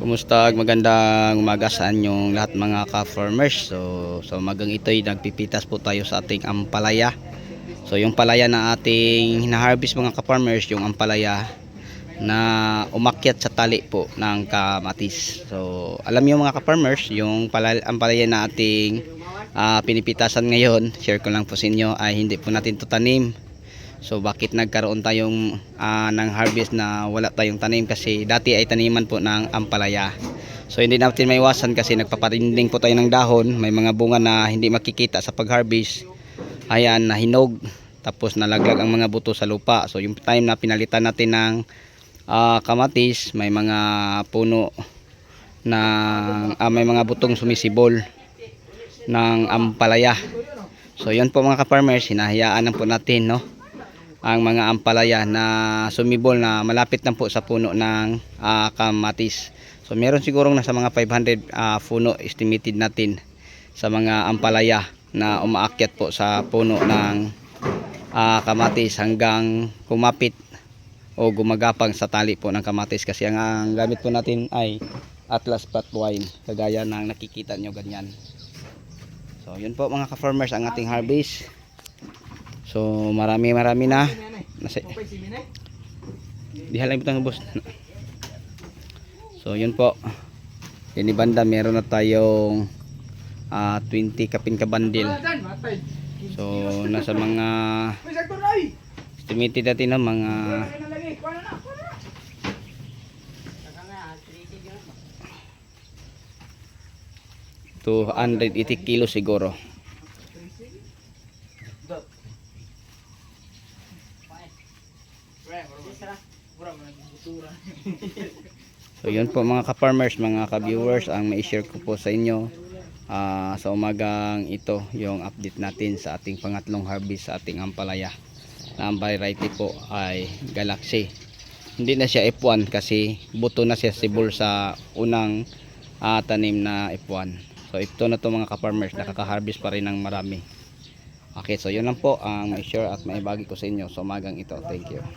Kumusta? Magandang umaga sa inyong lahat mga ka-farmers. So, so magang ito'y nagpipitas po tayo sa ating ampalaya. So, yung palaya na ating hinaharvest mga ka-farmers, yung ampalaya na umakyat sa tali po ng kamatis. So, alam niyo mga ka-farmers, yung pala, ampalaya na ating ah, pinipitasan ngayon, share ko lang po sa inyo, ay hindi po natin to tanim. So bakit nagkaroon tayong ah, ng harvest na wala tayong tanim kasi dati ay taniman po ng ampalaya. So hindi natin maiwasan kasi nagpaparinding po tayo ng dahon, may mga bunga na hindi makikita sa pag-harvest. Ayan, nahinog tapos nalaglag ang mga buto sa lupa. So yung time na pinalitan natin ng ah, kamatis, may mga puno na ah, may mga butong sumisibol ng ampalaya. So yun po mga ka-farmers, hinahayaan lang po natin no ang mga ampalaya na sumibol na malapit lang po sa puno ng ah, kamatis. So meron sigurong nasa mga 500 ah, puno estimated natin sa mga ampalaya na umaakyat po sa puno ng ah, kamatis hanggang kumapit o gumagapang sa tali po ng kamatis kasi ang, ang gamit po natin ay Atlas Flat Wine kagaya ng nakikita nyo ganyan. So yun po mga ka-farmers ang ating harvest. So marami marami na. Nasa Di halay butang boss. So yun po. Ini banda meron na tayong ah, 20 kapin ka bundle. So nasa mga estimated natin na mga 280 kilo siguro. So yun po mga ka-farmers, mga ka-viewers, ang mai-share ko po sa inyo ah, sa umagang ito yung update natin sa ating pangatlong harvest sa ating ampalaya. Na ang variety po ay Galaxy. Hindi na siya F1 kasi buto na siya sibol sa unang ah, tanim na F1. So ito na to mga ka-farmers, nakaka-harvest pa rin ng marami. Okay, so yun lang po ang mai-share at maibagi ko sa inyo sa umagang ito. Thank you.